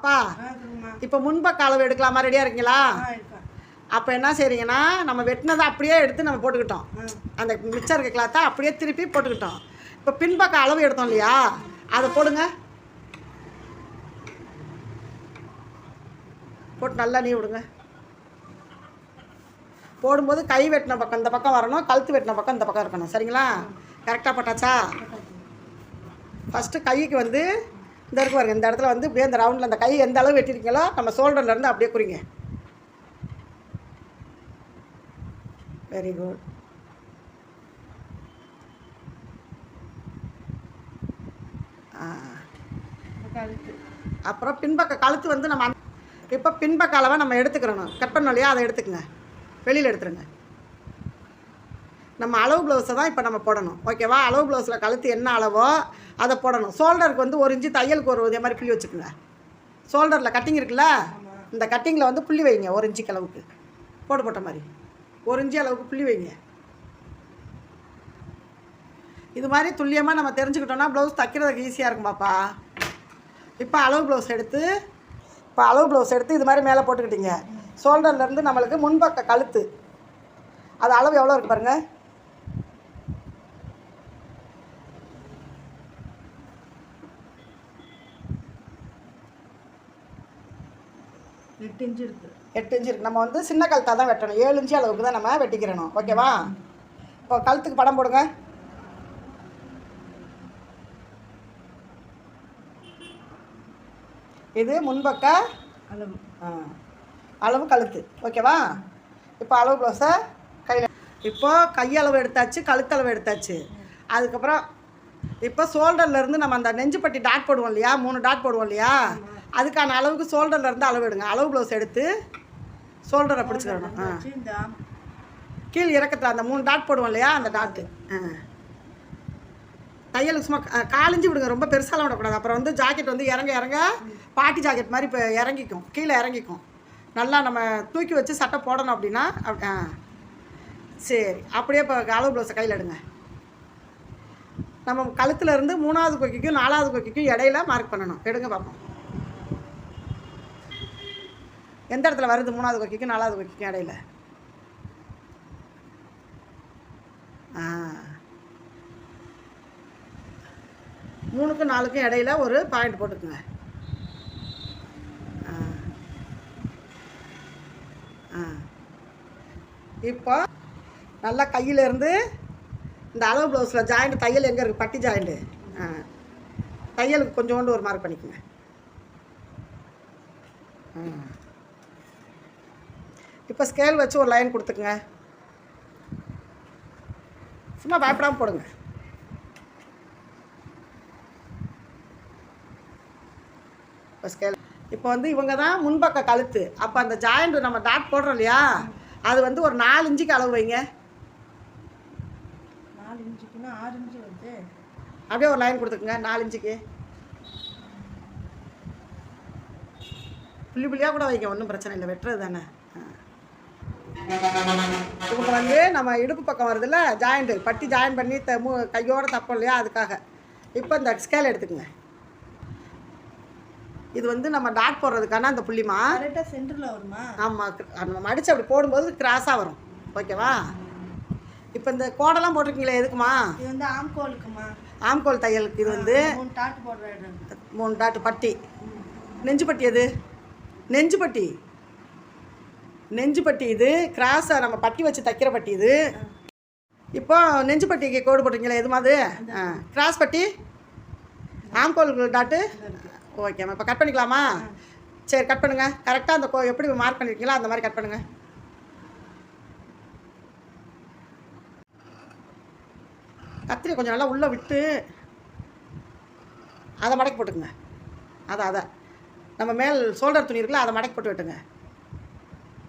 அப்பா இப்போ முன்பக்க அளவு எடுக்கலாமா? ரெடியாக இருக்கீங்களா? அப்போ என்ன செய்றீங்கன்னா நம்ம வெட்டினதை அப்படியே எடுத்து நம்ம போட்டுக்கிட்டோம். அந்த மிச்சம் இருக்க கிளாத்தை அப்படியே திருப்பி போட்டுக்கிட்டோம். இப்போ பின்பக்க அளவு எடுத்தோம் இல்லையா? அதை போடுங்க. போட்டு நல்லா நீ விடுங்க. போடும்போது கை வெட்டின பக்கம் இந்த பக்கம் வரணும் கழுத்து வெட்டின பக்கம் இந்த பக்கம் இருக்கணும். சரிங்களா? கரெக்டாக போட்டாச்சா? ஃபஸ்ட்டு கைக்கு வந்து இந்த இருக்கு பாருங்க இந்த இடத்துல வந்து இப்படியே இந்த ரவுண்டில் அந்த கை எந்த அளவு வெட்டிருக்கீங்களோ நம்ம ஷோல்டர்லேருந்து அப்படியே குறிங்க. வெரி குட் அப்புறம் பின்பக்க கழுத்து வந்து நம்ம இப்போ பின்பக்க அளவை நம்ம எடுத்துக்கிறணும். கட் பண்ணோம் இல்லையா? அதை எடுத்துக்கங்க. வெளியில் எடுத்துருங்க. நம்ம அளவு ப்ளவுஸை தான் இப்போ நம்ம போடணும். ஓகேவா அளவு ப்ளவுஸில் கழுத்து என்ன அளவோ அதை போடணும். ஷோல்டருக்கு வந்து ஒரு இன்ச்சு தையலுக்கு ஒரு இதே மாதிரி புள்ளி வச்சுக்கோங்க. ஷோல்டரில் கட்டிங் இருக்குல்ல? இந்த கட்டிங்கில் வந்து புள்ளி வைங்க ஒரு இன்ச்சுக்கு அளவுக்கு. போட்டு போட்ட மாதிரி. ஒரு இன்ச்சு அளவுக்கு புள்ளி வைங்க. இது மாதிரி துல்லியமாக நம்ம தெரிஞ்சுக்கிட்டோம்னா ப்ளவுஸ் தைக்கிறதுக்கு ஈஸியாக இருக்கும் பாப்பா. இப்போ அளவு ப்ளவுஸ் எடுத்து இப்போ அளவு ப்ளவுஸ் எடுத்து இது மாதிரி மேலே போட்டுக்கிட்டீங்க. ஷோல்டர்லேருந்து நம்மளுக்கு முன்பக்க கழுத்து. அது அளவு எவ்வளோ இருக்கு பாருங்கள் எட்டு இன்ச்சு இருக்கு. எட்டு இன்ச்சு இருக்கு. நம்ம வந்து சின்ன கழுத்தாக தான் வெட்டணும். ஏழு இன்ச்சு அளவுக்கு தான் நம்ம வெட்டிக்கிறணும். ஓகேவா? இப்போ கழுத்துக்கு படம் போடுங்க. இது முன்பக்க அளவு. ஆ. அளவு கழுத்து. ஓகேவா? இப்போ அளவு ப்ளவுஸை கையில். இப்போ கையளவு எடுத்தாச்சு கழுத்தளவு எடுத்தாச்சு. அதுக்கப்புறம் இப்போ ஷோல்டர்லேருந்து நம்ம அந்த நெஞ்சுப்பட்டி டாட் போடுவோம் இல்லையா? மூணு டாட் போடுவோம் இல்லையா? அதுக்கான அளவுக்கு ஷோல்டர்லேருந்து அளவு எடுங்க. அளவு ப்ளவுஸ் எடுத்து ஷோல்டரை பிடிச்சிக்கிறணும் ஆ. கீழ் இறக்கத்தில் அந்த மூணு டாட் போடுவோம் இல்லையா? அந்த டாட்டு ஆ. தையலுக்கு சும்மா காலிஞ்சு விடுங்க. ரொம்ப பெருசாலாம் விடக்கூடாது. அப்புறம் வந்து ஜாக்கெட் வந்து இறங்க இறங்க பாட்டி ஜாக்கெட் மாதிரி இப்போ இறங்கிக்கும். கீழே இறங்கிக்கும். நல்லா நம்ம தூக்கி வச்சு சட்டை போடணும் அப்படின்னா அப்- ஆ. சரி. அப்படியே இப்போ அளவு ப்ளவுஸை கையில் எடுங்க. நம்ம கழுத்துல இருந்து மூணாவது கொக்கிக்கும் நாலாவது கொக்கிக்கும் இடையில மார்க் பண்ணணும். எடுங்க பார்ப்போம் எந்த இடத்துல வருது மூணாவது கொக்கிக்கும் நாலாவது கொக்கிக்கும் இடையில? ஆ. மூணுக்கும் நாலுக்கும் இடையில ஒரு பாயிண்ட் போட்டுக்குங்க. ஆ. ஆ. இப்போ நல்லா கையிலேருந்து இந்த அளவு ப்ளவுஸில் ஜாயிண்ட் தையல் எங்கே இருக்குது பட்டி ஜாயிண்ட்டு ஆ. தையலுக்கு கொஞ்சோண்டு ஒரு மார்க் பண்ணிக்கோங்க. ஆ. இப்போ ஸ்கேல் வச்சு ஒரு லைன் கொடுத்துக்குங்க. சும்மா பயப்படாமல் போடுங்க. இப்போ ஸ்கேல் இப்போ வந்து இவங்க தான் முன்பக்க கழுத்து. அப்போ அந்த ஜாயிண்ட் நம்ம டாட் போடுறோம் இல்லையா? அது வந்து ஒரு நாலு இன்ச்சுக்கு அளவு வைங்க. நாலு இன்ச்சுக்குன்னா ஆறு இன்ச்சு வருது. அப்படியே ஒரு லைன் கொடுத்துக்குங்க நாலு இன்ச்சுக்கு. புள்ளி புள்ளியாக கூட வைங்க ஒன்றும் பிரச்சனை இல்லை. வெட்டுறது தானே. இவங்க வந்து நம்ம இடுப்பு பக்கம் வருதுல்ல ஜாயிண்ட்டு பட்டி ஜாயின் பண்ணி த மு கையோட தப்போம் இல்லையா அதுக்காக. இப்போ இந்த ஸ்கேல் எடுத்துக்கங்க. இது வந்து நம்ம டாட் போடுறதுக்கான அந்த புள்ளிமா? கரெக்டாக சென்டரில் வருமா? ஆமாம் நம்ம மடித்து அப்படி போடும்போது கிராஸாக வரும். ஓகேவா இப்போ இந்த கோடெல்லாம் போட்டிருக்கீங்களே எதுக்குமா? இது வந்து ஆம்கோலுக்குமா? ஆம்கோல் தையலுக்கு இது வந்து மூணு டாட்டு போடுற மூணு டாட்டு பட்டி. நெஞ்சு பட்டி எது? நெஞ்சு பட்டி. நெஞ்சு பட்டி இது கிராஸாக நம்ம பட்டி வச்சு தைக்கிற பட்டி இது. இப்போ நெஞ்சு பட்டிக்கு கோடு போட்டிருக்கீங்களா எது மாதிரி ஆ கிராஸ் பட்டி? ஆம்கோல் டாட்டு ஓகேம்மா இப்போ கட் பண்ணிக்கலாமா? சரி கட் பண்ணுங்கள் கரெக்டாக அந்த கோ எப்படி மார்க் பண்ணிருக்கீங்களோ அந்த மாதிரி கட் பண்ணுங்கள் கத்திரி கொஞ்சம் நல்லா உள்ளே விட்டு அதை மடக்கி போட்டுக்குங்க. அதை அதை. நம்ம மேல் சோல்டர் துணி இருக்குல்ல அதை மடக்கி போட்டு விட்டுங்க.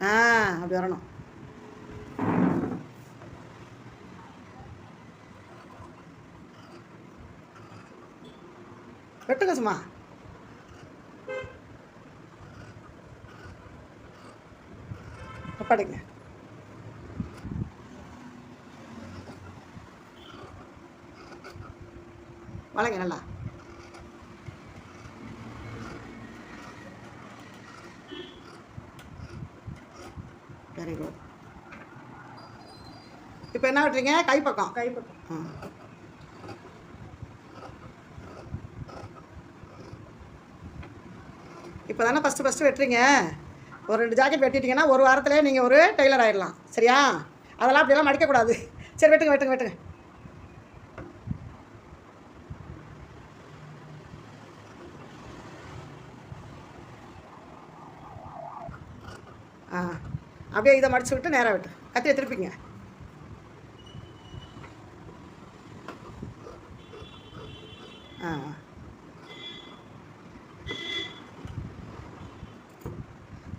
ஆ அப்படி வரணும். வெட்டுங்க சும்மா. ஒப்படைங்க வளைங்க நல்லா. வெரி குட் இப்போ என்ன வெட்டுறீங்க? கை பக்கம் கை பக்கம் ஆ. இப்போ தானே ஃபஸ்ட்டு ஃபஸ்ட்டு வெட்டுறீங்க? ஒரு ரெண்டு ஜாக்கெட் வெட்டிட்டீங்கன்னா ஒரு வாரத்திலே நீங்கள் ஒரு டெய்லர் ஆயிடலாம். சரியா? அதெல்லாம் அப்படியெல்லாம் மடிக்கக்கூடாது. சரி வெட்டுங்க வெட்டுங்க வெட்டுங்க. ஆ. அப்படியே இதை மடிச்சு விட்டு நேராக விட்டு. கத்தியை திருப்பிங்க. ஆ.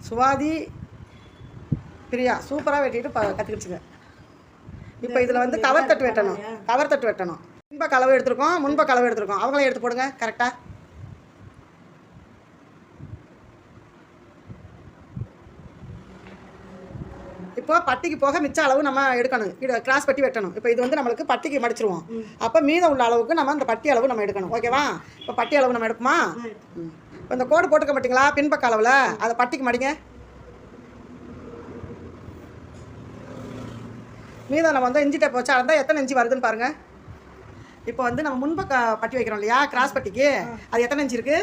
சுவாதி பிரியா சூப்பராக வெட்டிட்டு ப கற்றுக்கிடுச்சுங்க இப்போ இதில் வந்து கவர் தட்டு வெட்டணும். கவர் தட்டு வெட்டணும். முன்ப கலவை எடுத்திருக்கோம் முன்ப கலவை எடுத்திருக்கோம். அவங்களையும் எடுத்து போடுங்க கரெக்டாக இப்போ பட்டிக்கு போக மிச்ச அளவு நம்ம எடுக்கணும். இது கிராஸ் பட்டி வெட்டணும். இப்போ இது வந்து நம்மளுக்கு பட்டிக்கு மடிச்சிருவோம். அப்போ மீதம் உள்ள அளவுக்கு நம்ம அந்த பட்டி அளவு நம்ம எடுக்கணும். ஓகேவா இப்போ பட்டி அளவு நம்ம எடுப்போமா. இப்போ இந்த கோடு போட்டுக்க மாட்டீங்களா? பின்பக்க அளவில். அதை பட்டிக்கு மடிங்க. மீதம் நம்ம வந்து இஞ்சி டேப் வச்சு அளந்தா எத்தனை இஞ்சி வருதுன்னு பாருங்க. இப்போ வந்து நம்ம முன்பக்க பட்டி வைக்கிறோம் இல்லையா? கிராஸ் பட்டிக்கு. அது எத்தனை இஞ்சி இருக்குது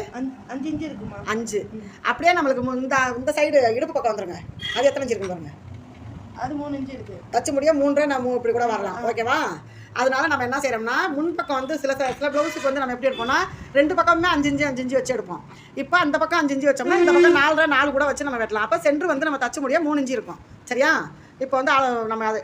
அஞ்சு இன்ச்சு இருக்குமா? அஞ்சு. அப்படியே நம்மளுக்கு இந்த இந்த சைடு இடுப்பு பக்கம் வந்துருங்க. அது எத்தனை இஞ்சி இருக்குன்னு பாருங்க. அது மூணு இன்ச்சு இருக்கு. தச்சு முடிய மூன்றரை நம்ம இப்படி கூட வரலாம். ஓகேவா அதனால நம்ம என்ன செய்யறோம்னா முன் பக்கம் வந்து சில சில ப்ளவுஸுக்கு வந்து நம்ம எப்படி எடுப்போம்னா ரெண்டு பக்கமுமே அஞ்சு இஞ்சு அஞ்சு இஞ்சு வச்சு எடுப்போம். இப்போ அந்த பக்கம் அஞ்சு இஞ்சு வச்சோம்னா இந்த பக்கம் நாலரை நாலு கூட வச்சு நம்ம வெட்டலாம். அப்போ சென்டர் வந்து நம்ம தச்சு முடிய மூணு இஞ்சி இருக்கும். சரியா? இப்போ வந்து நம்ம அது